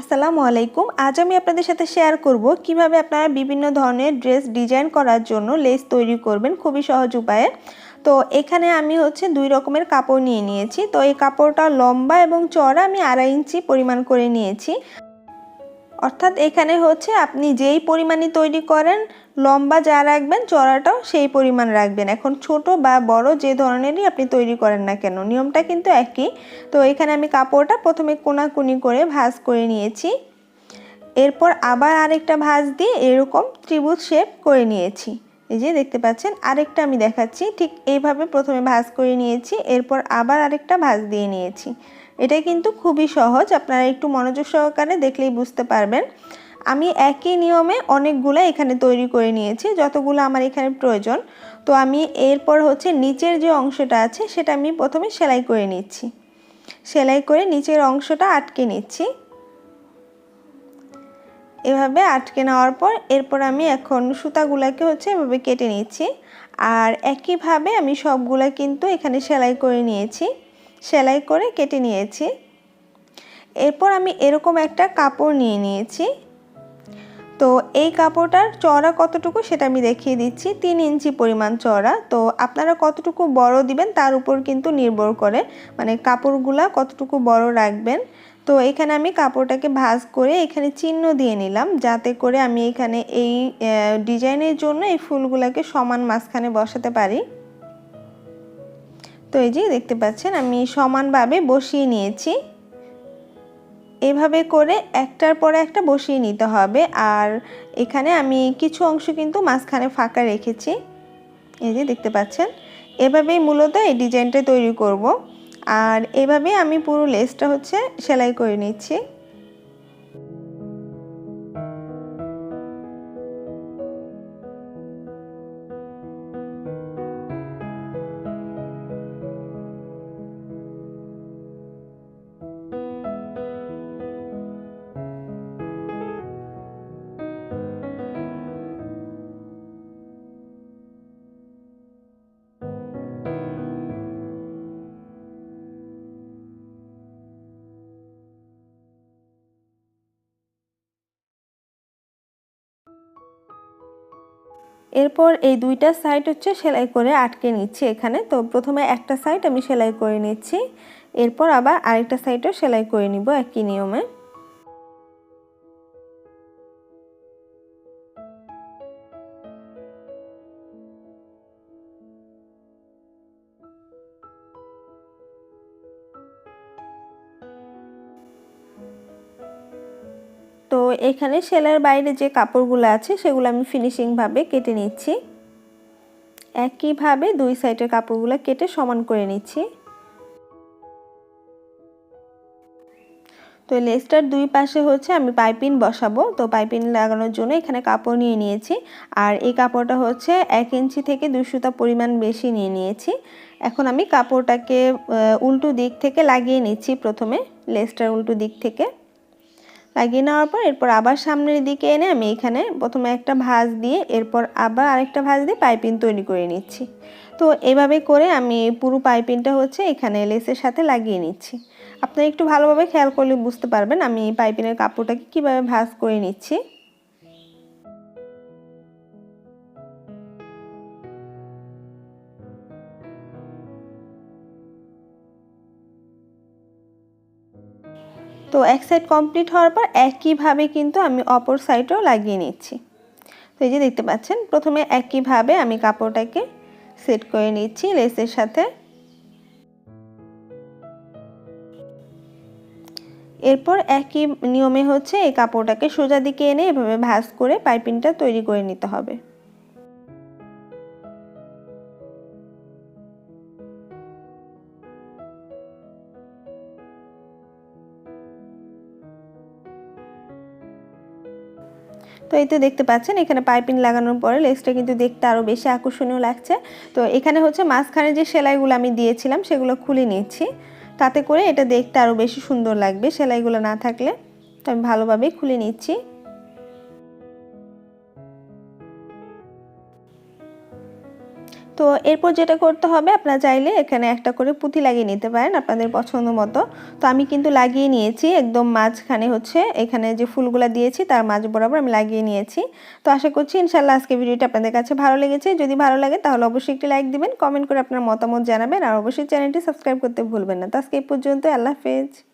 আসসালামু আলাইকুম। আজ আমি আপনাদের সাথে শেয়ার করব কীভাবে আপনারা বিভিন্ন ধরনের ড্রেস ডিজাইন করার জন্য লেস তৈরি করবেন খুবই সহজ উপায়ে। তো এখানে আমি হচ্ছে দুই রকমের কাপড় নিয়ে নিয়েছি। তো এই কাপড়টা লম্বা এবং চড়া আমি আড়াই ইঞ্চি পরিমাণ করে নিয়েছি। অর্থাৎ এখানে হচ্ছে আপনি যেই পরিমাণই তৈরি করেন, লম্বা যা রাখবেন চড়াটাও সেই পরিমাণ রাখবেন। এখন ছোট বা বড় যে ধরনেরই আপনি তৈরি করেন না কেন, নিয়মটা কিন্তু একই। তো এখানে আমি কাপড়টা প্রথমে কোনাকুনি করে ভাজ করে নিয়েছি। এরপর আবার আরেকটা ভাঁজ দিয়ে এরকম ত্রিভুজ শেপ করে নিয়েছি। এই যে দেখতে পাচ্ছেন, আরেকটা আমি দেখাচ্ছি। ঠিক এইভাবে প্রথমে ভাঁজ করে নিয়েছি, এরপর আবার আরেকটা ভাঁজ দিয়ে নিয়েছি। এটা কিন্তু খুবই সহজ, আপনারা একটু মনোযোগ সহকারে দেখলেই বুঝতে পারবেন। আমি একই নিয়মে অনেকগুলো এখানে তৈরি করে নিয়েছি, যতগুলো আমার এখানে প্রয়োজন। তো আমি এরপর হচ্ছে নিচের যে অংশটা আছে, সেটা আমি প্রথমে সেলাই করে নিচ্ছি। সেলাই করে নিচের অংশটা আটকে নিচ্ছি। এভাবে আটকে নেওয়ার পর এরপর আমি এখন সুতাগুলাকে হচ্ছে এভাবে কেটে নিয়েছি। আর একইভাবে আমি সবগুলা কিন্তু এখানে সেলাই করে নিয়েছি। সেলাই করে কেটে নিয়েছি। এরপর আমি এরকম একটা কাপড় নিয়ে নিয়েছি। তো এই কাপড়টার চওড়া কতটুকু সেটা আমি দেখিয়ে দিচ্ছি। তিন ইঞ্চি পরিমাণ চওড়া তো আপনারা কতটুকু বড় দিবেন তার উপর কিন্তু নির্ভর করে মানে কাপড়গুলা কতটুকু বড় রাখবেন। তো এখানে আমি কাপড়টাকে ভাজ করে এখানে চিহ্ন দিয়ে নিলাম, যাতে করে আমি এখানে এই ডিজাইনের জন্য এই ফুলগুলোকে সমান মাঝখানে বসাতে পারি। তো এই যে দেখতে পাচ্ছেন, আমি সমানভাবে বসিয়ে নিয়েছি। এভাবে করে একটার পরে একটা বসিয়ে নিতে হবে। আর এখানে আমি কিছু অংশ কিন্তু মাঝখানে ফাঁকা রেখেছি। এই যে দেখতে পাচ্ছেন? এভাবেই মূলত এই ডিজাইনটা তৈরি করব। আর এভাবে আমি পুরো লেসটা হচ্ছে সেলাই করে নিচ্ছি। এরপর এই দুইটা সাইড হচ্ছে সেলাই করে আটকে নিচ্ছি এখানে। তো প্রথমে একটা সাইড আমি সেলাই করে নিচ্ছি, এরপর আবার আরেকটা সাইডও সেলাই করে নিব একই নিয়মে। তো এখানে সেলাইয়ের বাইরে যে কাপড়গুলো আছে, সেগুলো আমি ফিনিশিংভাবে কেটে নিচ্ছি। একইভাবে দুই সাইডের কাপড়গুলো কেটে সমান করে নিচ্ছি। তো লেসটার দুই পাশে হচ্ছে আমি পাইপিন বসাবো। তো পাইপিন লাগানোর জন্য এখানে কাপড় নিয়ে নিয়েছি। আর এই কাপড়টা হচ্ছে এক ইঞ্চি থেকে দুই সুতা পরিমাণ বেশি নিয়ে নিয়েছি। এখন আমি কাপড়টাকে উল্টো দিক থেকে লাগিয়ে নিচ্ছি প্রথমে, লেসটার উল্টো দিক থেকে। লাগিয়ে নেওয়ার পর এরপর আবার সামনের দিকে এনে আমি এখানে প্রথমে একটা ভাঁজ দিয়ে এরপর আবার আরেকটা ভাঁজ দিয়ে পাইপিং তৈরি করে নিচ্ছি। তো এভাবে করে আমি পুরো পাইপিংটা হচ্ছে এখানে লেসের সাথে লাগিয়ে নিচ্ছি। আপনারা একটু ভালোভাবে খেয়াল করলে বুঝতে পারবেন আমি পাইপিনের কাপড়টাকে কীভাবে ভাঁজ করে নিচ্ছি। তো এক সাইড কমপ্লিট হওয়ার পর একইভাবে কিন্তু আমি অপর সাইডও লাগিয়ে নিচ্ছি। তো এই যে দেখতে পাচ্ছেন, প্রথমে একইভাবে আমি কাপড়টাকে সেট করে নিচ্ছি লেসের সাথে। এরপর একই নিয়মে হচ্ছে এই কাপড়টাকে সোজা দিকে এনে এভাবে ভাঁজ করে পাইপিংটা তৈরি করে নিতে হবে। তো এই তো দেখতে পাচ্ছেন, এখানে পাইপিং লাগানোর পরে লেসটা কিন্তু দেখতে আরও বেশি আকর্ষণীয় লাগছে। তো এখানে হচ্ছে মাঝখানে যে সেলাইগুলো আমি দিয়েছিলাম, সেগুলো খুলে নিচ্ছি। তাতে করে এটা দেখতে আরও বেশি সুন্দর লাগবে সেলাইগুলো না থাকলে। তো আমি ভালোভাবেই খুলে নিচ্ছি। তো এরপর যেটা করতে হবে, আপনারা চাইলে এখানে একটা করে পুঁতি লাগিয়ে নিতে পারেন আপনাদের পছন্দ মতো। তো আমি কিন্তু লাগিয়ে নিয়েছি, একদম মাঝখানে হচ্ছে এখানে যে ফুলগুলো দিয়েছি তার মাঝ বরাবর আমি লাগিয়ে নিয়েছি। তো আশা করছি ইনশাল্লাহ আজকে ভিডিওটা আপনাদের কাছে ভালো লেগেছে। যদি ভালো লাগে তাহলে অবশ্যই একটি লাইক দিবেন, কমেন্ট করে আপনার মতামত জানাবেন, আর অবশ্যই চ্যানেলটি সাবস্ক্রাইব করতে ভুলবেন না। তো আজকে এই পর্যন্ত আল্লাহ হাফেজ।